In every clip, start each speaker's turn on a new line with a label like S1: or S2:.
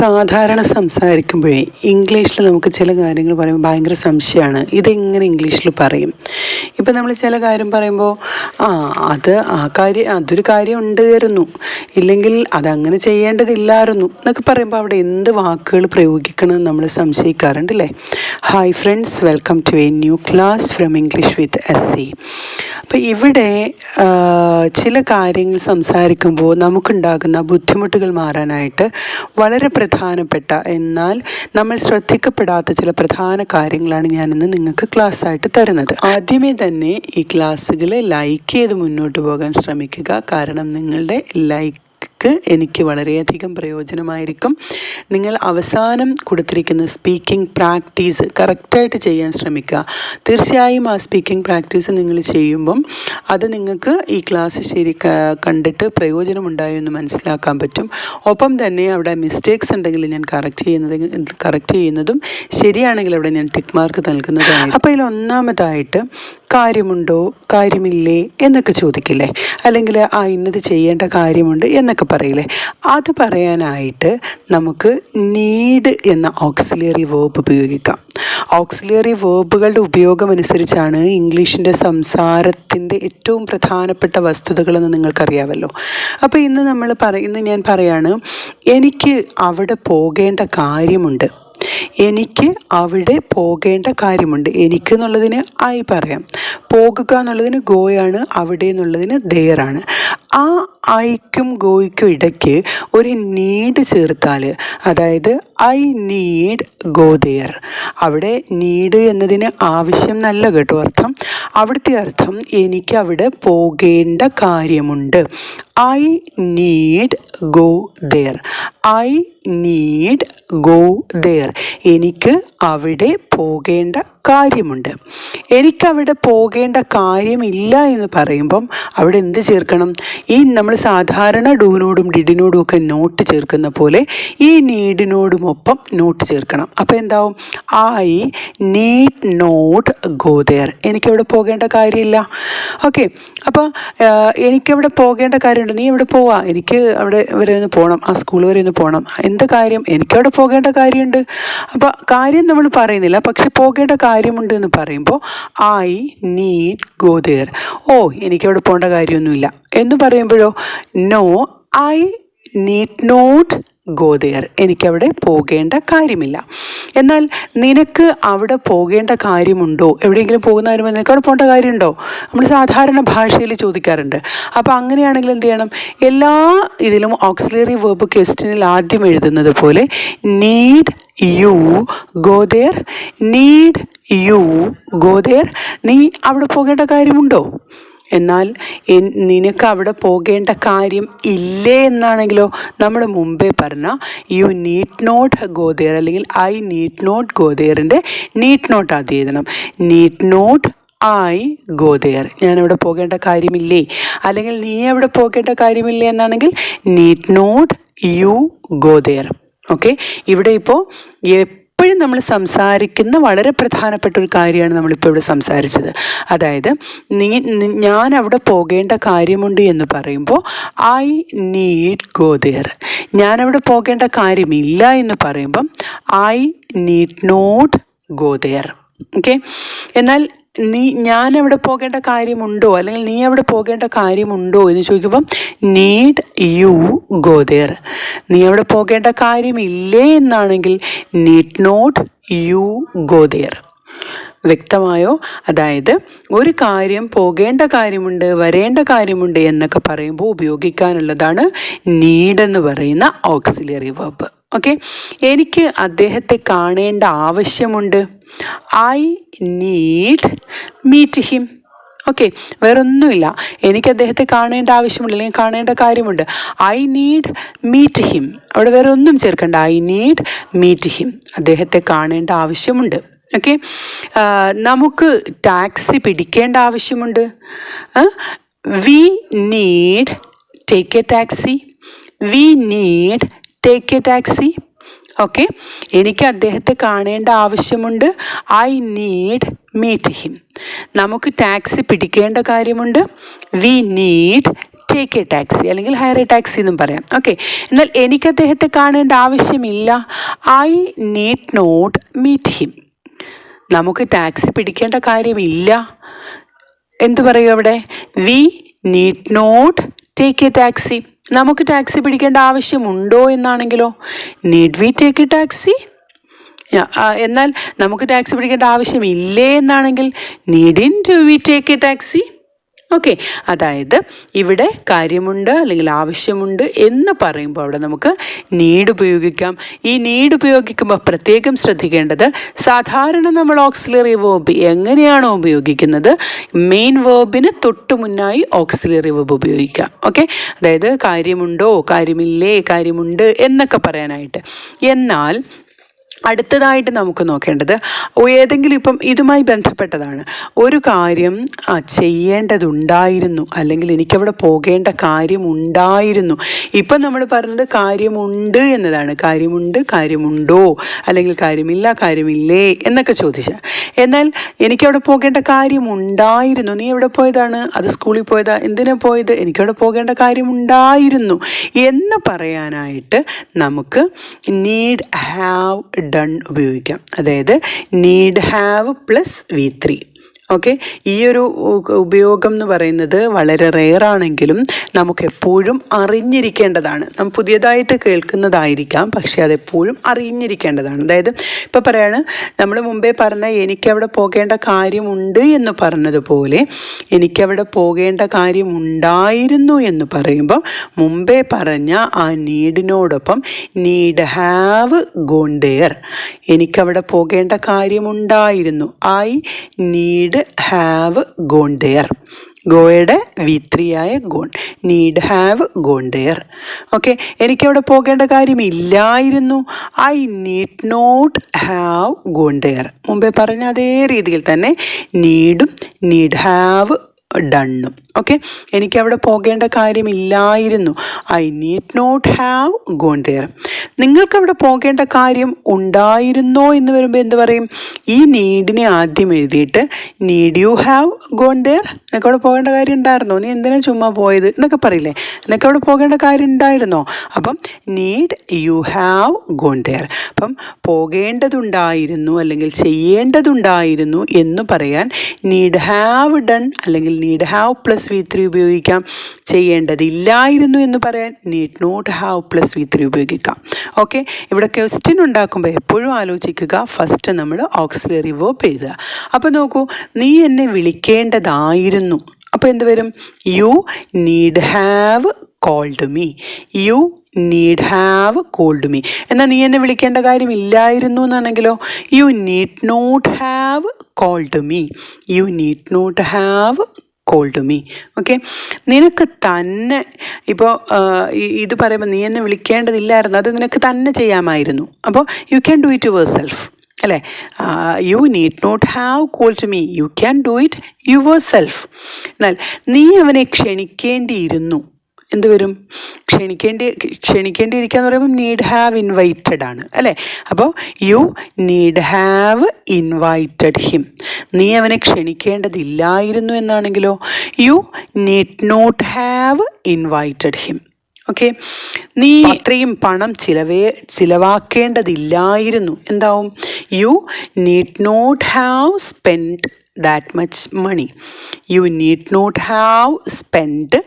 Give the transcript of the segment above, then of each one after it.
S1: സാധാരണ സംസാരിക്കുമ്പോഴേ ഇംഗ്ലീഷിൽ നമുക്ക് ചില കാര്യങ്ങൾ പറയുമ്പോൾ ഭയങ്കര സംശയമാണ്. ഇതെങ്ങനെ ഇംഗ്ലീഷിൽ പറയും? ഇപ്പം നമ്മൾ ചില കാര്യം പറയുമ്പോൾ ആ അത് ആ കാര്യം അതൊരു കാര്യം ഉണ്ടായിരുന്നു. ഇല്ലെങ്കിൽ അതങ്ങനെ ചെയ്യേണ്ടതില്ലായിരുന്നു. എന്നൊക്കെ പറയുമ്പോൾ അവിടെ എന്ത് വാക്കുകൾ പ്രയോഗിക്കണം നമ്മൾ സംശയിക്കാറുണ്ട് അല്ലേ hi friends welcome to a new class from English with S C അപ്പോൾ ഇവിടെ ചില കാര്യങ്ങൾ സംസാരിക്കുമ്പോൾ നമുക്കുണ്ടാകുന്ന ബുദ്ധിമുട്ടുകൾ മാറാനായിട്ട് വളരെ പ്രധാനപ്പെട്ട എന്നാൽ നമ്മൾ ശ്രദ്ധിക്കപ്പെടാത്ത ചില പ്രധാന കാര്യങ്ങളാണ് ഞാനിന്ന് നിങ്ങൾക്ക് ക്ലാസ് ആയിട്ട് തരുന്നത്. ആദ്യമേ തന്നെ ഈ ക്ലാസ്സുകളെ ലൈക്ക് ചെയ്ത് മുന്നോട്ട് പോകാൻ ശ്രമിക്കുക. കാരണം നിങ്ങളുടെ ലൈക്ക് ക്ക് എനിക്ക് വളരെയധികം പ്രയോജനമായിരിക്കും. നിങ്ങൾ അവസാനം കൊടുത്തിരിക്കുന്ന സ്പീക്കിംഗ് പ്രാക്ടീസ് കറക്റ്റായിട്ട് ചെയ്യാൻ ശ്രമിക്കുക. തീർച്ചയായും ആ സ്പീക്കിംഗ് പ്രാക്ടീസ് നിങ്ങൾ ചെയ്യുമ്പം അത് നിങ്ങൾക്ക് ഈ ക്ലാസ് ശരി കണ്ടിട്ട് പ്രയോജനമുണ്ടായോ എന്ന് മനസ്സിലാക്കാൻ പറ്റും. ഒപ്പം തന്നെ അവിടെ മിസ്റ്റേക്സ് ഉണ്ടെങ്കിൽ ഞാൻ കറക്റ്റ് ചെയ്യുന്നത് കറക്റ്റ് ചെയ്യുന്നതും ശരിയാണെങ്കിൽ അവിടെ ഞാൻ ടിക്ക് മാർക്ക് നൽകുന്നതാണ് അപ്പോൾ ഇതിൽ ഒന്നാമതായിട്ട് കാര്യമുണ്ടോ കാര്യമില്ലേ എന്നൊക്കെ ചോദിക്കില്ലേ? അല്ലെങ്കിൽ ആ ഇന്നത് ചെയ്യേണ്ട കാര്യമുണ്ട് എന്നൊക്കെ പറയില്ലേ? അത് പറയാനായിട്ട് നമുക്ക് നീഡ് എന്ന ഓക്സിലിയറി വേർബ് ഉപയോഗിക്കാം. ഓക്സിലിയറി വേർബുകളുടെ ഉപയോഗം അനുസരിച്ചാണ് ഇംഗ്ലീഷിന്റെ സംസാരത്തിന്റെ ഏറ്റവും പ്രധാനപ്പെട്ട വസ്തുതകളെന്ന് നിങ്ങൾക്കറിയാമല്ലോ. അപ്പോൾ ഇന്ന് നമ്മൾ പറയുന്ന ഞാൻ പറയാണ് എനിക്ക് അവിടെ പോകേണ്ട കാര്യമുണ്ട്. എനിക്ക് അവിടെ പോകേണ്ട കാര്യമുണ്ട്. എനിക്ക് എന്നുള്ളതിന് ആയി പറയാം. പോകുക എന്നുള്ളതിന് ഗോയാണ് അവിടെ എന്നുള്ളതിന് ദയറാണ് ആ ഐക്കും ഗോയ്ക്കും ഇടയ്ക്ക് ഒരു നീഡ് ചേർത്താൽ അതായത് ഐ നീഡ് ഗോ ദെയർ അവിടെ നീഡ് എന്നതിന് ആവശ്യം നല്ല കേട്ടോ അർത്ഥം. അവിടുത്തെ അർത്ഥം എനിക്ക് അവിടെ പോകേണ്ട കാര്യമുണ്ട്. I need go there I need go there എനിക്ക് അവിടെ പോകേണ്ട കാര്യമുണ്ട്. എനിക്കവിടെ പോകേണ്ട കാര്യമില്ല എന്ന് പറയുമ്പം അവിടെ എന്ത് ചേർക്കണം? ഈ നമ്മൾ സാധാരണ ഡൂനോടും ഡിഡിനോടും ഒക്കെ നോട്ട് ചേർക്കുന്ന പോലെ ഈ നീഡിനോടുമൊപ്പം നോട്ട് ചേർക്കണം. അപ്പോൾ എന്താവും? I need not go there എനിക്കവിടെ പോകേണ്ട കാര്യമില്ല. ഓക്കെ. അപ്പോൾ എനിക്കവിടെ പോകേണ്ട കാര്യമുണ്ട്. നീ ഇവിടെ പോവാ? എനിക്ക് അവിടെ വരെ ഒന്ന് പോകണം ആ സ്കൂൾ വരെ ഒന്ന് പോകണം എന്ത് കാര്യം? എനിക്കവിടെ പോകേണ്ട കാര്യമുണ്ട്. അപ്പോൾ കാര്യം നമ്മൾ പറയുന്നില്ല. പക്ഷെ പോകേണ്ട കാര്യമുണ്ട് എന്ന് പറയുമ്പോൾ ഐ നീഡ് ഗോ ദെയർ ഓ എനിക്കവിടെ പോകേണ്ട കാര്യമൊന്നുമില്ല. എന്ന് പറയുമ്പോഴോ no I need not go there എനിക്കവിടെ പോകേണ്ട കാര്യമില്ല. എന്നാൽ നിനക്ക് അവിടെ പോകേണ്ട കാര്യമുണ്ടോ? എവിടെയെങ്കിലും പോകുന്ന കാര്യം നിനക്ക് അവിടെ പോകേണ്ട കാര്യമുണ്ടോ? നമ്മൾ സാധാരണ ഭാഷയിൽ ചോദിക്കാറുണ്ട്. അപ്പോൾ അങ്ങനെയാണെങ്കിൽ എന്ത് ചെയ്യണം? എല്ലാ ഇതിലും ഓക്സിലറി വേർബ് ക്വസ്റ്റ്യനിൽ ആദ്യം എഴുതുന്നത് പോലെ need you go there need you go there നീ അവിടെ പോകേണ്ട കാര്യമുണ്ടോ? എന്നാൽ നിനക്ക് അവിടെ പോകേണ്ട കാര്യം ഇല്ലേ എന്നാണെങ്കിലോ നമ്മൾ മുമ്പേ പറഞ്ഞ യു നീഡ് നോട്ട് ഗോദേർ അല്ലെങ്കിൽ ഐ നീഡ് നോട്ട് ഗോദേറിന്റെ നീറ്റ് നോട്ട് ആദ്യം എഴുതണം. നീഡ് നോട്ട് ഐ ഗോദേർ ഞാനവിടെ പോകേണ്ട കാര്യമില്ലേ? അല്ലെങ്കിൽ നീ അവിടെ പോകേണ്ട കാര്യമില്ലേ എന്നാണെങ്കിൽ need not you go there okay? ഇവിടെ ഇപ്പോൾ എപ്പോഴും നമ്മൾ സംസാരിക്കുന്ന വളരെ പ്രധാനപ്പെട്ട ഒരു കാര്യമാണ് നമ്മളിപ്പോൾ ഇവിടെ സംസാരിച്ചത്. അതായത് നീ ഞാൻ അവിടെ പോകേണ്ട കാര്യമുണ്ട് എന്ന് പറയുമ്പോൾ ഐ നീഡ് ഗോ ദിയർ ഞാൻ അവിടെ പോകേണ്ട കാര്യമില്ല എന്ന് പറയുമ്പം I need not go there okay? എന്നാൽ നീ ഞാൻ അവിടെ പോകേണ്ട കാര്യമുണ്ടോ? അല്ലെങ്കിൽ നീ അവിടെ പോകേണ്ട കാര്യമുണ്ടോ എന്ന് ചോദിക്കുമ്പം നീഡ് യു ഗോ ദെയർ നീ അവിടെ പോകേണ്ട കാര്യമില്ലേ എന്നാണെങ്കിൽ need not you go there വ്യക്തമായോ? അതായത് ഒരു കാര്യം പോകേണ്ട കാര്യമുണ്ട് വരേണ്ട കാര്യമുണ്ട് എന്നൊക്കെ പറയുമ്പോൾ ഉപയോഗിക്കാനുള്ളതാണ് നീഡ് എന്ന് പറയുന്ന ഓക്സിലറി വെർബ് ഓക്കെ എനിക്ക് അദ്ദേഹത്തെ കാണേണ്ട ആവശ്യമുണ്ട്. I need meet him okay വേറൊന്നുമില്ല. എനിക്ക് അദ്ദേഹത്തെ കാണേണ്ട ആവശ്യമുണ്ട് അല്ലെങ്കിൽ കാണേണ്ട കാര്യമുണ്ട്. ഐ നീഡ് മീറ്റ് ഹിം അവിടെ വേറെ ഒന്നും ചേർക്കണ്ട. ഐ നീഡ് മീറ്റ് ഹിം അദ്ദേഹത്തെ കാണേണ്ട ആവശ്യമുണ്ട്. ഓക്കെ നമുക്ക് ടാക്സി പിടിക്കേണ്ട ആവശ്യമുണ്ട്. We need take a taxi we need take a taxi okay എനിക്ക് അദ്ദേഹത്തെ കാണേണ്ട ആവശ്യമുണ്ട്. ഐ നീഡ് മീറ്റ് ഹിം നമുക്ക് ടാക്സി പിടിക്കേണ്ട കാര്യമുണ്ട്. We need take a taxi അല്ലെങ്കിൽ ഹയർ എ ടാക്സി എന്നും പറയാം. ഓക്കെ എന്നാൽ എനിക്ക് അദ്ദേഹത്തെ കാണേണ്ട ആവശ്യമില്ല. I need not meet him നമുക്ക് ടാക്സി പിടിക്കേണ്ട കാര്യമില്ല. എന്തു പറയും അവിടെ? We need not take a taxi നമുക്ക് ടാക്സി പിടിക്കേണ്ട ആവശ്യമുണ്ടോ എന്നാണെങ്കിലോ? നീഡ് വി ടേക്ക് ടാക്സി എന്നാൽ നമുക്ക് ടാക്സി പിടിക്കേണ്ട ആവശ്യമില്ലേ എന്നാണെങ്കിൽ? Needn't to we take a taxi okay അതായത് ഇവിടെ കാര്യമുണ്ട് അല്ലെങ്കിൽ ആവശ്യമുണ്ട് എന്ന് പറയുമ്പോൾ അവിടെ നമുക്ക് നീഡ് ഉപയോഗിക്കാം. ഈ നീഡ് ഉപയോഗിക്കുമ്പോൾ പ്രത്യേകം ശ്രദ്ധിക്കേണ്ടത് സാധാരണ നമ്മൾ ഓക്സിലറി വേർബ് എങ്ങനെയാണോ ഉപയോഗിക്കുന്നത് മെയിൻ വേർബിന് തൊട്ട് മുന്നായി ഓക്സിലറി വേർബ് ഉപയോഗിക്കാം ഓക്കെ അതായത് കാര്യമുണ്ടോ കാര്യമില്ലേ കാര്യമുണ്ട് എന്നൊക്കെ പറയാനായിട്ട്. എന്നാൽ അടുത്തതായിട്ട് നമുക്ക് നോക്കേണ്ടത് ഏതെങ്കിലും ഇപ്പം ഇതുമായി ബന്ധപ്പെട്ടതാണ്. ഒരു കാര്യം ചെയ്യേണ്ടതുണ്ടായിരുന്നു അല്ലെങ്കിൽ എനിക്കവിടെ പോകേണ്ട കാര്യമുണ്ടായിരുന്നു. ഇപ്പം നമ്മൾ പറഞ്ഞത് കാര്യമുണ്ട് എന്നതാണ്. കാര്യമുണ്ട് കാര്യമുണ്ടോ? അല്ലെങ്കിൽ കാര്യമില്ല കാര്യമില്ലേ? എന്നൊക്കെ ചോദിച്ചാൽ എന്നാൽ എനിക്കവിടെ പോകേണ്ട കാര്യമുണ്ടായിരുന്നു. നീ എവിടെ പോയതാണ്? അത് സ്കൂളിൽ പോയതാ? എന്തിനാ പോയത്? എനിക്കവിടെ പോകേണ്ട കാര്യമുണ്ടായിരുന്നു. എന്ന് പറയാനായിട്ട് നമുക്ക് നീഡ് ഹാവ് ഡൺ ഉപയോഗിക്കാം. അതായത് need have plus V three okay ഈ ഒരു ഉപയോഗം എന്ന് പറയുന്നത് വളരെ റെയറാണെങ്കിലും നമുക്ക് എപ്പോഴും അറിഞ്ഞിരിക്കേണ്ടതാണ്. നാം പുതിയതായിട്ട് കേൾക്കുന്നതായിരിക്കാം പക്ഷേ അതെപ്പോഴും അറിഞ്ഞിരിക്കേണ്ടതാണ്. അതായത് ഇപ്പോൾ പറയാണ് നമ്മൾ മുമ്പേ പറഞ്ഞ എനിക്കവിടെ പോകേണ്ട കാര്യമുണ്ട് എന്ന് പറഞ്ഞതുപോലെ എനിക്കവിടെ പോകേണ്ട കാര്യമുണ്ടായിരുന്നു എന്ന് പറയുമ്പോൾ മുമ്പേ പറഞ്ഞ ആ നീഡിനോടൊപ്പം നീഡ് ഹാവ് ഗോൺ എനിക്കവിടെ പോകേണ്ട കാര്യമുണ്ടായിരുന്നു. I need have gone there ഗോയുടെ ആയ gone. Need have gone there okay എനിക്കവിടെ പോകേണ്ട കാര്യമില്ലായിരുന്നു I need not have gone there മുമ്പേ പറഞ്ഞ അതേ രീതിയിൽ തന്നെ നീഡും നീഡ് ഹാവ് ഡണ്ണും ഓക്കെ എനിക്ക് അവിടെ പോകേണ്ട കാര്യമില്ലായിരുന്നു. I need not have gone there നിങ്ങൾക്ക് അവിടെ പോകേണ്ട കാര്യം ഉണ്ടായിരുന്നോ എന്ന് വരുമ്പോൾ എന്ത് പറയും? ഈ നീഡിനെ ആദ്യം എഴുതിയിട്ട് need you have gone there നിനക്ക് അവിടെ പോകേണ്ട കാര്യം ഉണ്ടായിരുന്നോ? നീ എന്തിനാ ചുമ്മാ പോയത്? എന്നൊക്കെ പറയില്ലേ? നിനക്ക് അവിടെ പോകേണ്ട കാര്യം ഉണ്ടായിരുന്നോ? അപ്പം need you have gone there അപ്പം പോകേണ്ടതുണ്ടായിരുന്നു അല്ലെങ്കിൽ ചെയ്യേണ്ടതുണ്ടായിരുന്നു എന്ന് പറയാൻ നീഡ് ഹാവ് ഡൺ അല്ലെങ്കിൽ need have plus V three ഉപയോഗിക്കാം ചെയ്യേണ്ടതില്ലായിരുന്നു എന്ന് പറയാൻ need not have plus V three ഉപയോഗിക്കാം. ഓക്കെ ഇവിടെ ക്വസ്റ്റ്യൻ ഉണ്ടാക്കുമ്പോൾ എപ്പോഴും ആലോചിക്കുക ഫസ്റ്റ് നമ്മൾ ഓക്സിലറി വേർപ്പ് എഴുതുക. അപ്പോൾ നോക്കൂ നീ എന്നെ വിളിക്കേണ്ടതായിരുന്നു. അപ്പോൾ എന്ത് വരും? You need have called me you need have called me എന്നാൽ നീ എന്നെ വിളിക്കേണ്ട കാര്യമില്ലായിരുന്നു എന്നാണെങ്കിലോ? You need not have called me you need not have call to me okay നിനക്ക് തന്നെ ഇപ്പോൾ ഇത് പറയുമ്പോൾ നീ എന്നെ വിളിക്കേണ്ടതില്ലായിരുന്നു. അത് നിനക്ക് തന്നെ ചെയ്യാമായിരുന്നു. അപ്പോൾ you can do it yourself അല്ലേ? You need not have call to me you can do it yourself എന്നാൽ നീ അവനെ ക്ഷണിക്കേണ്ടിയിരുന്നു. എന്ത് വരും? ക്ഷണിക്കേണ്ടി ക്ഷണിക്കേണ്ടിയിരിക്കുക എന്ന് പറയുമ്പോൾ നീഡ് ഹാവ് ഇൻവൈറ്റഡ് ആണ് അല്ലേ? അപ്പോൾ you need have invited him നീ അവനെ ക്ഷണിക്കേണ്ടതില്ലായിരുന്നു എന്നാണെങ്കിലോ? You need not have invited him okay നീ അത്രയും പണം ചിലവേ ചിലവാക്കേണ്ടതില്ലായിരുന്നു. എന്താവും? You need not have spend that much money you need not have spend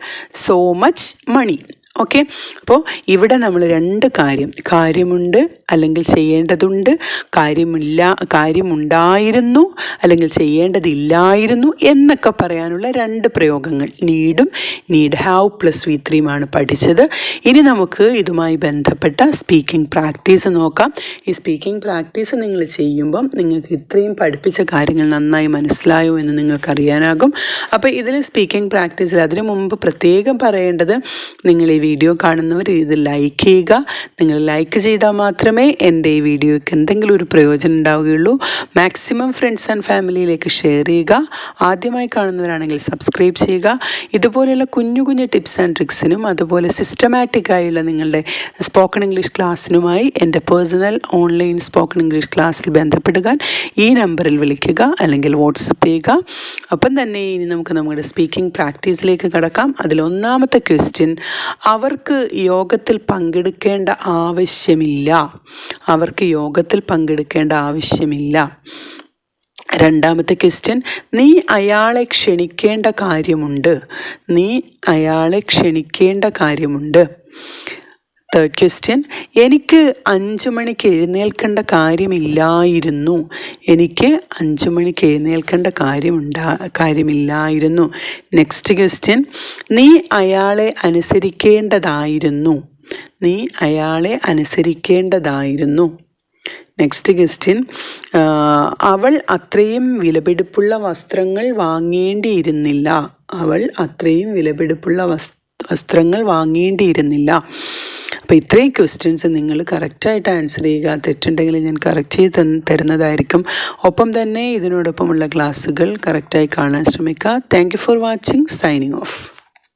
S1: so much money okay? അപ്പോൾ ഇവിടെ നമ്മൾ രണ്ട് കാര്യം. കാര്യമുണ്ട് അല്ലെങ്കിൽ ചെയ്യേണ്ടതുണ്ട്. കാര്യമില്ല കാര്യമുണ്ടായിരുന്നു അല്ലെങ്കിൽ ചെയ്യേണ്ടതില്ലായിരുന്നു എന്നൊക്കെ പറയാനുള്ള രണ്ട് പ്രയോഗങ്ങൾ. നീഡും നീഡ് ഹാവ് പ്ലസ് വി ത്രീയുമാണ് പഠിച്ചത്. ഇനി നമുക്ക് ഇതുമായി ബന്ധപ്പെട്ട സ്പീക്കിംഗ് പ്രാക്ടീസ് നോക്കാം. ഈ സ്പീക്കിംഗ് പ്രാക്ടീസ് നിങ്ങൾ ചെയ്യുമ്പം നിങ്ങൾക്ക് ഇത്രയും പഠിപ്പിച്ച കാര്യങ്ങൾ നന്നായി മനസ്സിലായോ എന്ന് നിങ്ങൾക്കറിയാനാകും. അപ്പോൾ ഇതിൽ സ്പീക്കിംഗ് പ്രാക്ടീസിൽ അതിനു മുമ്പ് പ്രത്യേകം പറയേണ്ടത് നിങ്ങൾ ഈ വീഡിയോ കാണുന്നവർ ഇത് ലൈക്ക് ചെയ്യുക. നിങ്ങൾ ലൈക്ക് ചെയ്താൽ മാത്രമേ എന്റെ ഈ വീഡിയോയ്ക്ക് എന്തെങ്കിലും ഒരു പ്രയോജനം ഉണ്ടാവുകയുള്ളൂ. മാക്സിമം ഫ്രണ്ട്സ് ആൻഡ് ഫാമിലിയിലേക്ക് ഷെയർ ചെയ്യുക. ആദ്യമായി കാണുന്നവരാണെങ്കിൽ സബ്സ്ക്രൈബ് ചെയ്യുക. ഇതുപോലെയുള്ള കുഞ്ഞു കുഞ്ഞു ടിപ്സ് ആൻഡ് ട്രിക്സിനും അതുപോലെ സിസ്റ്റമാറ്റിക്കായുള്ള നിങ്ങളുടെ സ്പോക്കൺ ഇംഗ്ലീഷ് ക്ലാസ്സിനുമായി എന്റെ പേഴ്സണൽ ഓൺലൈൻ സ്പോക്കൺ ഇംഗ്ലീഷ് ക്ലാസ്സിൽ ബന്ധപ്പെടുക ഈ നമ്പറിൽ വിളിക്കുക അല്ലെങ്കിൽ വാട്സപ്പ് ചെയ്യുക. അപ്പം തന്നെ ഇനി നമുക്ക് നമ്മുടെ സ്പീക്കിംഗ് പ്രാക്ടീസിലേക്ക് കടക്കാം. അതിലൊന്നാമത്തെ ക്വസ്റ്റ്യൻ അവർക്ക് യോഗത്തിൽ പങ്കെടുക്കേണ്ട ആവശ്യമില്ല. അവർക്ക് യോഗത്തിൽ പങ്കെടുക്കേണ്ട ആവശ്യമില്ല. രണ്ടാമത്തെ ക്വസ്റ്റ്യൻ നീ അയാളെ ക്ഷണിക്കേണ്ട കാര്യമുണ്ട്. നീ അയാളെ ക്ഷണിക്കേണ്ട കാര്യമുണ്ട്. തേർഡ് ക്വസ്റ്റ്യൻ എനിക്ക് അഞ്ച് മണിക്ക് എഴുന്നേൽക്കേണ്ട കാര്യമില്ലായിരുന്നു. എനിക്ക് അഞ്ച് മണിക്ക് എഴുന്നേൽക്കേണ്ട കാര്യമുണ്ടാ കാര്യമില്ലായിരുന്നു. നെക്സ്റ്റ് ക്വസ്റ്റ്യൻ നീ അയാളെ അനുസരിക്കേണ്ടതായിരുന്നു. നീ അയാളെ അനുസരിക്കേണ്ടതായിരുന്നു. നെക്സ്റ്റ് ക്വസ്റ്റ്യൻ അവൾ അത്രയും വിലപിടിപ്പുള്ള വസ്ത്രങ്ങൾ വാങ്ങേണ്ടിയിരുന്നില്ല. അവൾ അത്രയും വിലപിടിപ്പുള്ള വസ് വസ്ത്രങ്ങൾ വാങ്ങേണ്ടിയിരുന്നില്ല. അപ്പോൾ ഇത്രയും ക്വസ്റ്റ്യൻസ് നിങ്ങൾ കറക്റ്റായിട്ട് ആൻസർ ചെയ്യുക തെറ്റുണ്ടെങ്കിൽ ഞാൻ കറക്റ്റ് ചെയ്ത് തരുന്നതായിരിക്കും. ഒപ്പം തന്നെ ഇതിനോടൊപ്പമുള്ള ക്ലാസ്സുകൾ കറക്റ്റായി കാണാൻ ശ്രമിക്കുക. Thank for watching signing off